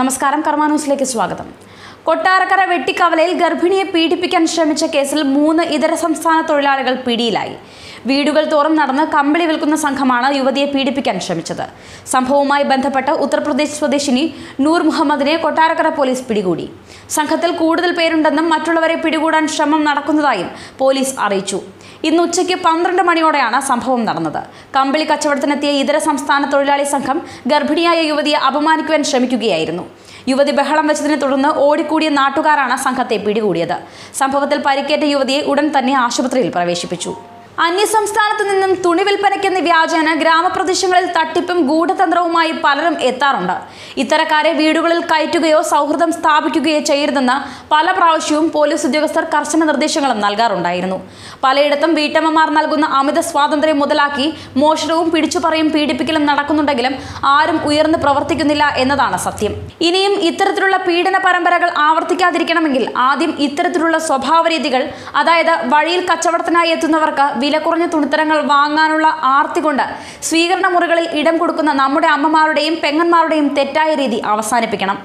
നമസ്കാരം കർമ്മ ന്യൂസിലേക്ക് സ്വാഗതം. കൊട്ടാരക്കര വെട്ടിക്കവലയിൽ ഗർഭിണിയെ പീഡിപ്പിക്കാൻ ശ്രമിച്ച കേസിൽ മൂന്ന് ഇതര സംസ്ഥാന തൊഴിലാളികൾ പിടിയിലായി. വീടുകൾ തോറും നടന്ന് കമ്പിളി വിൽക്കുന്ന സംഘമാണ് യുവതിയെ പീഡിപ്പിക്കാൻ ശ്രമിച്ചത്. സംഭവവുമായി ബന്ധപ്പെട്ട് ഉത്തർപ്രദേശ് സ്വദേശിനി നൂർ മുഹമ്മദിനെ കൊട്ടാരക്കര പോലീസ് പിടികൂടി. സംഘത്തിൽ കൂടുതൽ പേരുണ്ടെന്നും മറ്റുള്ളവരെ പിടികൂടാൻ ശ്രമം നടക്കുന്നതായും പോലീസ് അറിയിച്ചു. ഇന്ന് ഉച്ചയ്ക്ക് പന്ത്രണ്ട് മണിയോടെയാണ് സംഭവം നടന്നത്. കമ്പിളി കച്ചവടത്തിനെത്തിയ ഇതര സംസ്ഥാന തൊഴിലാളി സംഘം ഗർഭിണിയായ യുവതിയെ അപമാനിക്കുവാൻ ശ്രമിക്കുകയായിരുന്നു. യുവതി ബഹളം വെച്ചതിനെ തുടർന്ന് ഓടിക്കൂടിയ നാട്ടുകാരാണ് സംഘത്തെ പിടികൂടിയത്. സംഭവത്തിൽ പരിക്കേറ്റ യുവതിയെ ഉടൻ തന്നെ ആശുപത്രിയിൽ പ്രവേശിപ്പിച്ചു. അന്യസംസ്ഥാനത്ത് നിന്നും തുണി വിൽപ്പനയ്ക്കെന്ന വ്യാജേന ഗ്രാമപ്രദേശങ്ങളിൽ തട്ടിപ്പും ഗൂഢതന്ത്രവുമായി പലരും എത്താറുണ്ട്. ഇത്തരക്കാരെ വീടുകളിൽ കയറ്റുകയോ സൗഹൃദം സ്ഥാപിക്കുകയോ ചെയ്യരുതെന്ന് പല പ്രാവശ്യവും പോലീസ് ഉദ്യോഗസ്ഥർ കർശന നിർദ്ദേശങ്ങളും നൽകാറുണ്ടായിരുന്നു. പലയിടത്തും വീട്ടമ്മമാർ നൽകുന്ന അമിത സ്വാതന്ത്ര്യം മുതലാക്കി മോഷണവും പിടിച്ചുപറയും പീഡിപ്പിക്കലും നടക്കുന്നുണ്ടെങ്കിലും ആരും ഉയർന്ന് പ്രവർത്തിക്കുന്നില്ല എന്നതാണ് സത്യം. ഇനിയും ഇത്തരത്തിലുള്ള പീഡന പരമ്പരകൾ ആവർത്തിക്കാതിരിക്കണമെങ്കിൽ ആദ്യം ഇത്തരത്തിലുള്ള സ്വഭാവരീതികൾ അതായത് വഴിയിൽ കച്ചവടത്തിനായി എത്തുന്നവർക്ക് വില കുറഞ്ഞ തുണിത്തരങ്ങൾ വാങ്ങാനുള്ള ആർത്തി കൊണ്ട് സ്വീകരണ മുറികളിൽ ഇടം കൊടുക്കുന്ന നമ്മുടെ അമ്മമാരുടെയും പെങ്ങന്മാരുടെയും തെറ്റായ രീതി അവസാനിപ്പിക്കണം.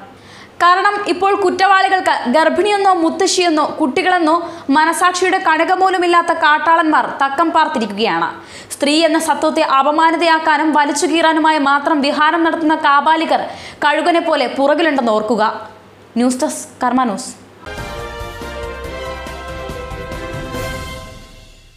കാരണം ഇപ്പോൾ കുറ്റവാളികൾക്ക് ഗർഭിണിയെന്നോ മുത്തശ്ശിയെന്നോ കുട്ടികളെന്നോ മനസാക്ഷിയുടെ കണക പോലുമില്ലാത്ത കാട്ടാളന്മാർ തക്കം പാർത്തിരിക്കുകയാണ്. സ്ത്രീ എന്ന സത്വത്തെ അപമാനിതയാക്കാനും വലിച്ചു കീറാനുമായി മാത്രം വിഹാരം നടത്തുന്ന കാബാലികർ കഴുകനെ പോലെ പുറകിലുണ്ടെന്ന് ഓർക്കുക. News desk Karma news.